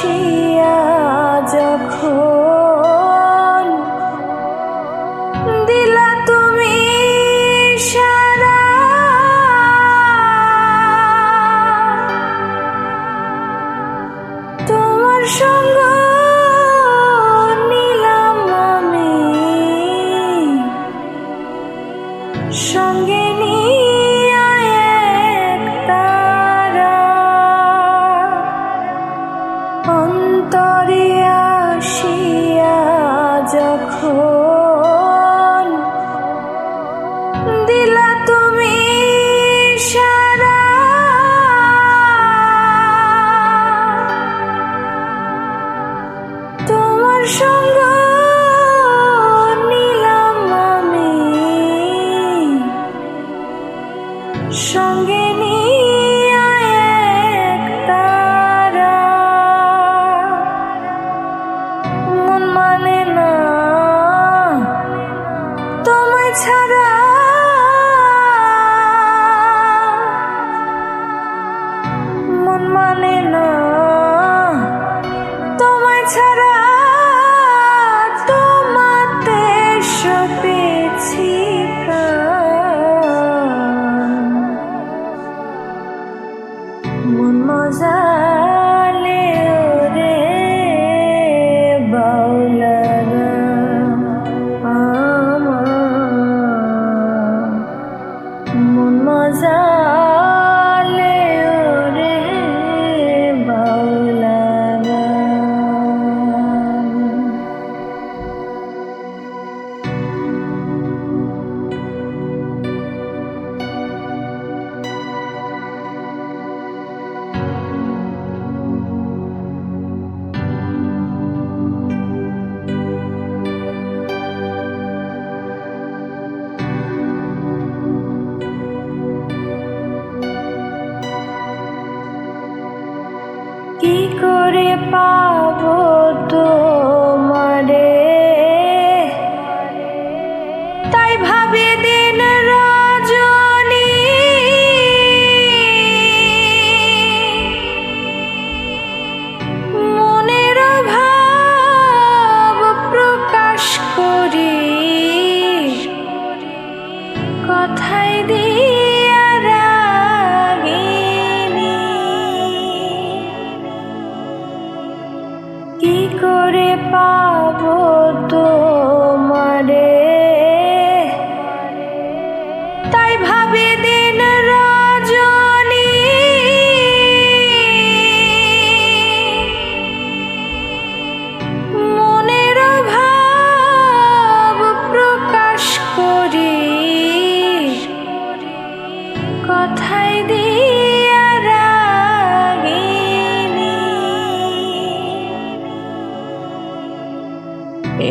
see. অন্তরে আসিয়া যখন করে পাবো তো?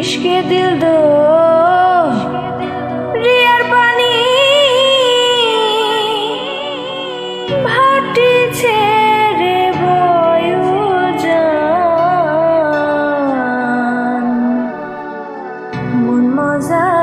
ইশকে দিল দো। রিয়ার পানি ভাটি ছেড়ে বয়ু যান মন মজা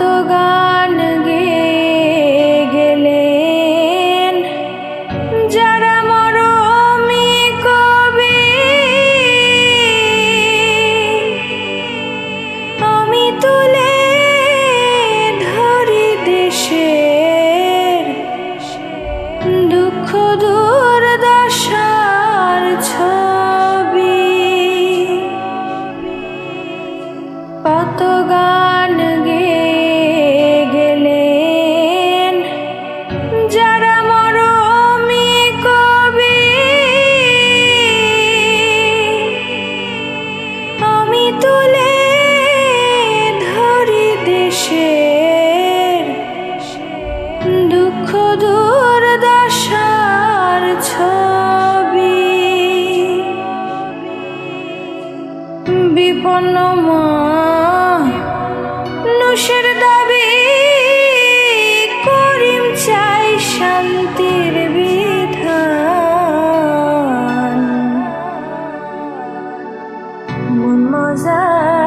কত গান গেলেন। যারা মরমি আমি তুলে দেশে দুঃখ one more time.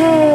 true.